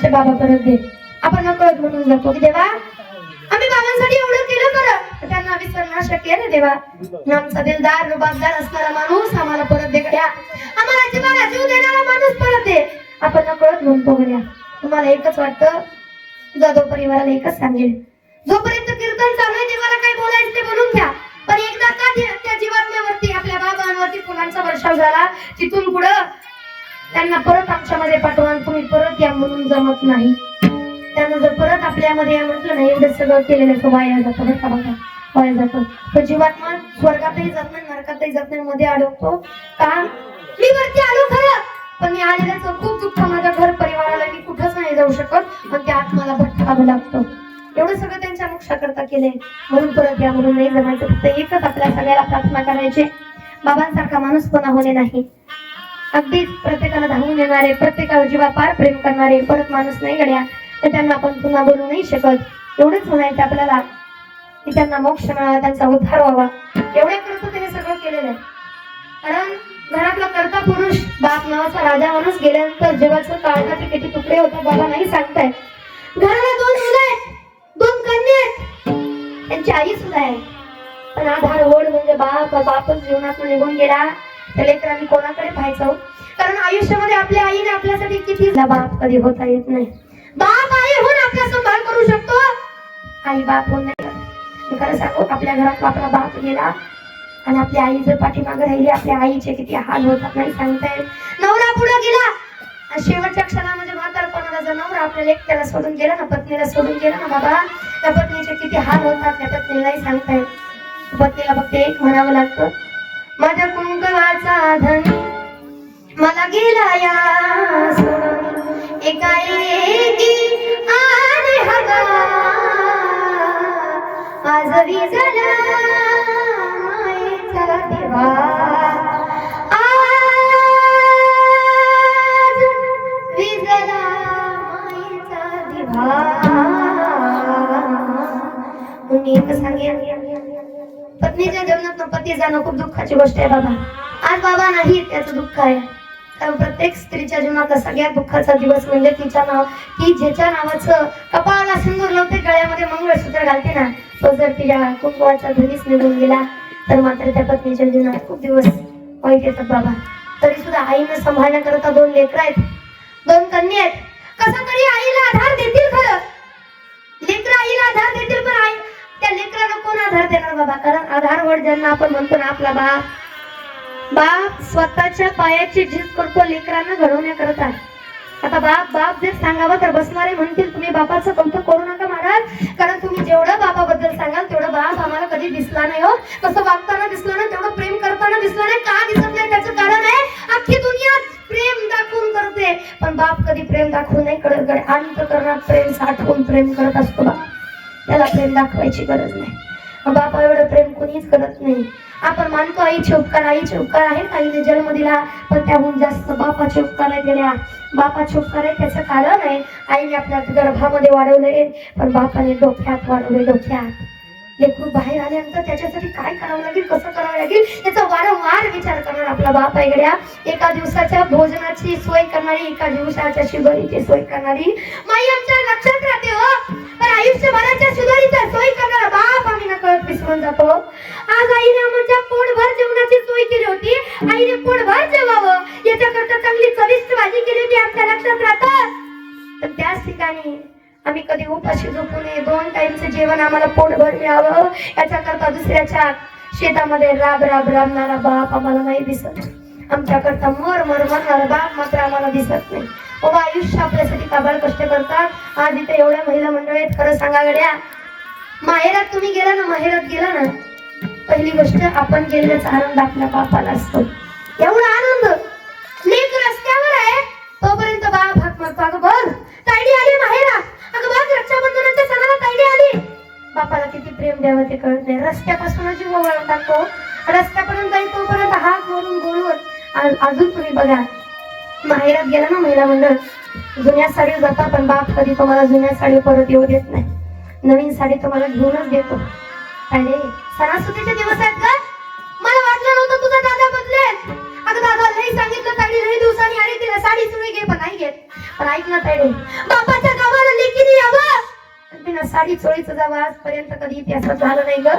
आमचे बाबा परत दे. आपण नकळत म्हणून जातो की देवा आम्ही बाबांसाठी एवढं केलं खरं त्यांना विसरणं शक्य ना देवा? आमचा दिलदार रुबाबदार असणारा माणूस आम्हाला परत दे गड्या. आम्हाला जीवाला जीव देणारा माणूस परत दे. आपण नकळत म्हणतो गड्या. तुम्हाला एकच वाटतं? जाधव परिवाराला एकच सांगेल जोपर्यंत कीर्तन चालू आहे देवाला काय बोलायचं ते बोलून घ्या. पण एकदा का ते- त्या जीवात्म्यावरती आपल्या बाबांवरती फुलांचा वर्षाव झाला तिथून पुढं त्यांना परत आमच्यामध्ये पाठवा तुम्ही परत या म्हणून जमत नाही. त्यांना जर परत आपल्यामध्ये या म्हटलं नाही एवढं सगळं केलेलं असं वाया जातं बरं का बघा वाया जातं. तर जीवात्मा स्वर्गातही जात नाही नरकातही जात नाही मध्ये अडकतो. का? मी वरती आलो खरं. पण मी आलेल्याचं खूप दुःख माझ्या घर परिवाराला मी कुठंच नाही जाऊ शकत. पण त्या आत्माला भटकावं लागतं. एवढं सगळं त्यांच्या मोक्षाकरता केलंय. म्हणून परत या म्हणून नाही जमायचं. फक्त एकच आपल्या सगळ्याला प्रार्थना करायची. बाबांसारखा माणूस कोणा होणे नाही. अगदीच प्रत्येकाला धावून येणारे प्रत्येकावर जीवा पार प्रेम करणारे परत माणूस नाही घड्या तर त्यांना आपण पुन्हा बोलू नाही शकत. एवढंच म्हणायचं आपल्याला की त्यांना मोक्ष मिळावा त्यांचा उद्धार व्हावा. एवढ्या करतो त्याने सगळं केलेलं आहे. कारण घरातला करता पुरुष बाप नावाचा राजा माणूस गेल्यानंतर जेव्हाचं काळजाचे किती तुकडे होतात बाबा नाही सांगताय घराला दोन मुलं आहेत दोन कन्या आहेत. त्यांची आई सुद्धा आहे. पण आधार ओढ म्हणजे बाप बापच जीवनातून निघून गेला. त्या लेकरांनी कोणाकडे पाहायचं हो? कारण आयुष्यामध्ये आपल्या आईने आपल्यासाठी किती बाप कधी होता येत नाही. बाप आई होऊन आपला संभाळ करू शकतो. आई बाप होऊन नाही खरं सांगू आपल्या घरात आपला बाप गेला आणि आपली आई जर पाठीमागे राहिली आपल्या आईचे किती हाल होतात नाही सांगता येत. नवरा पुढे गेला शेवटच्या क्षणामध्ये म्हातारपणाला जर नवरा आपल्याला एकट्याला सोडून गेला ना पत्नीला सोडून गेला ना बाबा त्या पत्नीचे किती हाल होतात त्या पत्नीलाही सांगता येत. पत्नीला फक्त एक म्हणावं लागतं माझ्या साधन. मला गेला या एकाएकी हवा. मायेचा आज विजला मायेचा मी एक पत्नीच्या जीवनात पती जाणं खूप दुःखाची गोष्ट आहे बाबा. आज बाबा नाही त्याचं दुःख आहे. कारण प्रत्येक स्त्रीच्या जीवनात सगळ्यात दुःखाचा दिवस म्हणजे तिच्या नाव ती ज्याच्या नावाचं कपाळाला सिंदूर लावते गळ्यामध्ये मंगळसूत्र घालते ना तो जर तिच्या कुंकवाचा घरीच निघून गेला तर मात्र त्या पत्नीच्या जीवनात खूप दिवस वाईट येतात बाबा. तरी सुद्धा आईने सांभाळण्याकरता दोन लेकर आहेत. दोन कन्या आहेत. कसं तरी आईला आधार देतील खरं? लेकर आईला आधार देतील पण आई त्या लेकराला कोण आधार देणार बाबा? कारण आधार वड ज्यांना आपण म्हणतो ना आपला बाप बाप स्वतःच्या पायाची झीज करतो लेकरांना घडवण्याकरता आता बाप बाप जर सांगावं तर बसणारे म्हणतील तुम्ही बापाचं कौतुक करू नका महाराज कारण तुम्ही जेवढं बाबाबद्दल सांगाल तेवढं बाप आम्हाला कधी दिसला नाही हो. कसं वागताना दिसलं नाही तेवढं प्रेम करताना दिसलं नाही. का दिसत नाही? त्याचं कारण आहे अख्खी दुनिया प्रेम दाखवून करते. पण बाप कधी प्रेम दाखवून नाही करत. आणि करणार प्रेम साठवून प्रेम करत असतो बाप. त्याला प्रेम दाखवायची गरज नाही. बापा एवढं प्रेम कोणीच करत नाही. आपण मानतो आईचे उपकार आईचे उपकार आहेत आईने जन्म दिला पण त्याहून जास्त बापाचे उपकार आहे गेल्या. बापाचे उपकार आहे त्याचं कारण आहे आईने आपल्या गर्भामध्ये वाढवले पण बापाने डोक्यात वाढवले डोक्यात. लेकरू बाहेर आल्यानंतर त्याच्यासाठी काय करावं लागेल कसं करावं लागेल याचा वारंवार विचार करणार आपला बाप आहे एका दिवसाच्या भोजनाची सोय करणारी एका दिवसाच्या शिबरीची सोय करणारी माई आमच्या लक्षात राहते हो. आयुष्यभराच्या शिदोरीचा सोय करणारा बाप आम्ही नकळत विसरून जातो. आज आईने आमच्या पोटभर जेवणाची सोय केली होती. आईने पोटभर जेवावं. याच्याकरता चांगली चविष्ट भाजी केली होती आमच्या लक्षात राहतात तर त्याच ठिकाणी आम्ही कधी उपाशी झोपू नये. दोन टाइमचं जेवण आम्हाला पोटभर मिळावं. याच्याकरता दुसऱ्याच्या शेतामध्ये राब राब राबणारा बाप आम्हाला नाही दिसत. आमच्याकरता मर मर मरणारा बाप मात्र आम्हाला दिसत नाही. बाबा आयुष्य आपल्यासाठी काबाड कष्ट करतात. आज इथे एवढ्या महिला मंडळ आहेत खरं सांगा गड्या. माहेरात तुम्ही गेला ना माहेरात गेला ना पहिली गोष्ट आपण गेल्याचा आनंद आपल्या बापाला असतो. एवढा आनंद. लेक रस्त्यावर आहे. तोपर्यंत बाप हात मारतो अगं बघ तायडी आली माहेरा अगं बघ रक्षाबंधनाच्या सणाला तायडी आली. बापाला किती प्रेम द्यावं ते कळत नाही. रस्त्यापासून जीव वळून टाकतो. रस्त्यापर्यंत जाईल तोपर्यंत हात वरून बोलून अजून तुम्ही बघा माहेरात गेला ना महिला मंडळ जुन्या साडी जाता पण बाप कधी तुम्हाला जुन्या साडी परत येऊ देत नाही. नवीन साडी तुम्हाला घेऊनच देतो. अरे सणासुदीचे दिवस आहेत का? मला वाटलं नव्हतं तुझा दादा बदलेल. अगं दादा लई सांगितलं ताडी लई दिवसांनी अरे तिला साडी तुम्ही घे पण नाही घेत. पण ऐक ना ताडे बापाच्या गावाला लेकीने यावं. आणि तिनं साडी चोळीचं जावं आजपर्यंत कधी इतिहासात झालं नाही ग.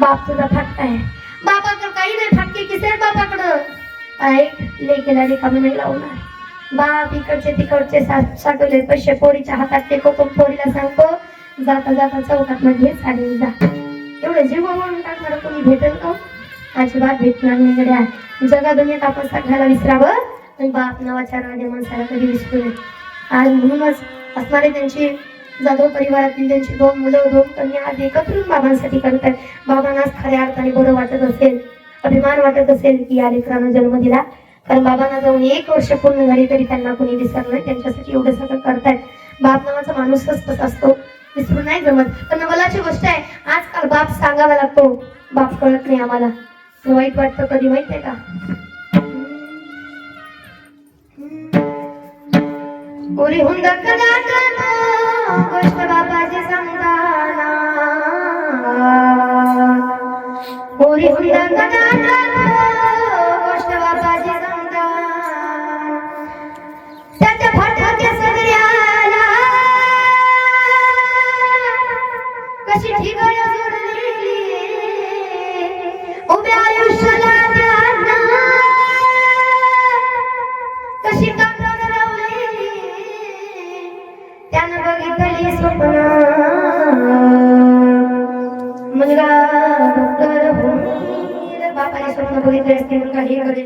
बाप तुझा फाटका आहे. बापा तर काही नाही फाटके किसे बाप ऐक लेकीला रिकामी नाही लावणार. बाप इकडचे तिकडचे साठवले पैसे पोरीच्या हातात. ते पण पोरीला सांगतो जाता जाता चौकात मध्ये साडी जा. एवढं जीव म्हणून टाकणार कोणी भेटेल का? अजिबात भेटणार नाही गड्या जगादुनियात आपण सगळ्याला विसरावं आणि बाप नावाच्या राजा माणसाला कधी विसरू नये. आज म्हणूनच असणारे त्यांची जाधव परिवारातील त्यांची दोन मुलं दोन कन्या आज एकत्रून बाबांसाठी करतात. बाबांनाच खऱ्या अर्थाने बरं वाटत असेल. अभिमान वाटत असेल की या लेकरानं जन्म दिला. कारण बाबांना जाऊन एक वर्ष पूर्ण झाली तरी त्यांना कोणी विसरलं नाही. त्यांच्यासाठी एवढं सगळं करतायत. बाप नावाचा माणूसच तसा असतो. विसरून नाही जमत. पण नवलाची गोष्ट आहे आजकाल बाप सांगावा लागतो. बाप कळत नाही आम्हाला. वाईट वाटतं कधी माहीत आहे का? पुरी हुंदक कदा कशी कापड लावली त्यानं बघितली स्वप्न. मुलगा डॉक्टर बापाने स्वप्न बघितले असते मुलगा हे करेल